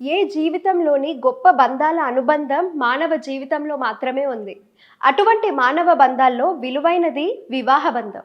ఏ జీవితంలోని గొప్ప బంధాల అనుబంధం మానవ జీవితంలో మాత్రమే ఉంది. అటువంటి మానవ బంధాల్లో విలువైనది వివాహ బంధం.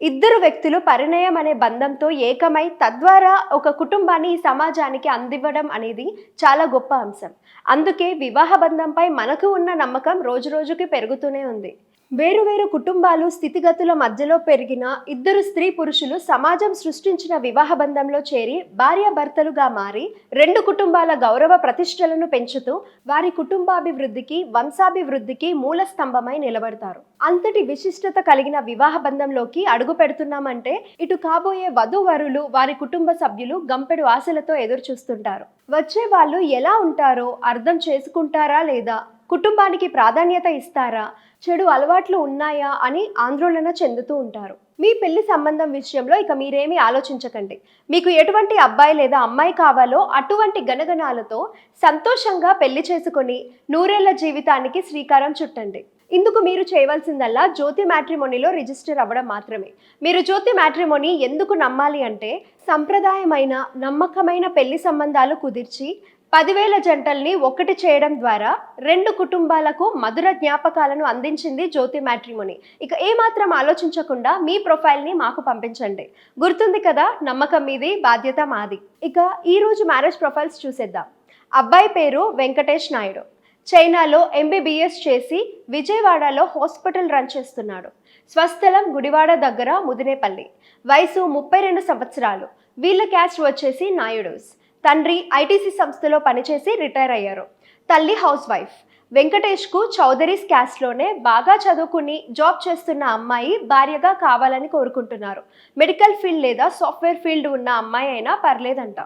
ఇద్దరు వ్యక్తులు పరిణయం అనే బంధంతో ఏకమై తద్వారా ఒక కుటుంబాన్ని ఈ సమాజానికి అందివ్వడం అనేది చాలా గొప్ప అంశం. అందుకే వివాహ బంధంపై మనకు ఉన్న నమ్మకం రోజురోజుకి పెరుగుతూనే ఉంది. వేరు వేరు కుటుంబాలు స్థితిగతుల మధ్యలో పెరిగిన ఇద్దరు స్త్రీ పురుషులు సమాజం సృష్టించిన వివాహ బంధంలో చేరి భార్యాభర్తలుగా మారి రెండు కుటుంబాల గౌరవ ప్రతిష్టలను పెంచుతూ వారి కుటుంబాభివృద్ధికి వంశాభివృద్ధికి మూల స్తంభమై నిలబడతారు. అంతటి విశిష్టత కలిగిన వివాహ బంధంలోకి అడుగు పెడుతున్నామంటే ఇటు కాబోయే వధూవరులు వారి కుటుంబ సభ్యులు గంపెడు ఆశలతో ఎదురు చూస్తుంటారు వచ్చే వాళ్ళు ఎలా ఉంటారో అర్థం చేసుకుంటారా లేదా కుటుంబానికి ప్రాధాన్యత ఇస్తారా? చెడు అలవాట్లు ఉన్నాయా? అని ఆందోళన చెందుతూ ఉంటారు. మీ పెళ్ళి సంబంధం విషయంలో ఇక మీరేమీ ఆలోచించకండి. మీకు ఎటువంటి అబ్బాయి లేదా అమ్మాయి కావాలో అటువంటి గణగణాలతో సంతోషంగా పెళ్ళి చేసుకొని నూరేళ్ళ జీవితానికి శ్రీకారం చుట్టండి. ఇందుకు మీరు చేయవలసిందల్లా జ్యోతి మ్యాట్రిమోనీలో రిజిస్టర్ అవ్వడం మాత్రమే. మీరు జ్యోతి మ్యాట్రిమోనీ ఎందుకు నమ్మాలి అంటే సంప్రదాయమైన నమ్మకమైన పెళ్ళి సంబంధాలు కుదిర్చి పదివేల జంటల్ని ఒకటి చేయడం ద్వారా రెండు కుటుంబాలకు మధుర జ్ఞాపకాలను అందించింది జ్యోతి మ్యాట్రిమోని. ఇక ఏమాత్రం ఆలోచించకుండా మీ ప్రొఫైల్ని మాకు పంపించండి. గుర్తుంది కదా నమ్మకం మీది బాధ్యత మాది. ఇక ఈరోజు మ్యారేజ్ ప్రొఫైల్స్ చూసేద్దాం. అబ్బాయి పేరు వెంకటేష్ నాయుడు. చైనాలో ఎంబీబీఎస్ చేసి విజయవాడలో హాస్పిటల్ రన్ చేస్తున్నాడు. స్వస్థలం గుడివాడ దగ్గర ముదినేపల్లి. వయసు ముప్పై రెండు సంవత్సరాలు. వీళ్ళ క్యాస్ట్ వచ్చేసి నాయుడుస్ తండ్రి ఐటీసీ సంస్థలో పనిచేసి రిటైర్ అయ్యారు. తల్లి హౌస్ వైఫ్. వెంకటేష్కు చౌదరీస్ క్యాస్ట్లోనే బాగా చదువుకుని జాబ్ చేస్తున్న అమ్మాయి భార్యగా కావాలని కోరుకుంటున్నారు. మెడికల్ ఫీల్డ్ లేదా సాఫ్ట్వేర్ ఫీల్డ్ ఉన్న అమ్మాయి అయినా పర్లేదంట.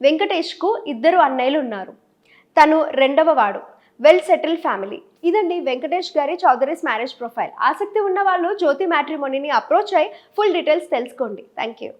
వెంకటేష్కు ఇద్దరు అన్నయ్యలు ఉన్నారు. తను రెండవ వాడు. Well settle family. ఇదండి వెంకటేష్ గారి చౌదరీస్ మ్యారేజ్ ప్రొఫైల్. ఆసక్తి ఉన్న వాళ్ళు జ్యోతి మ్యాట్రిమోనీని అప్రోచ్ అయ్యి ఫుల్ డీటెయిల్స్ తెలుసుకోండి. Thank you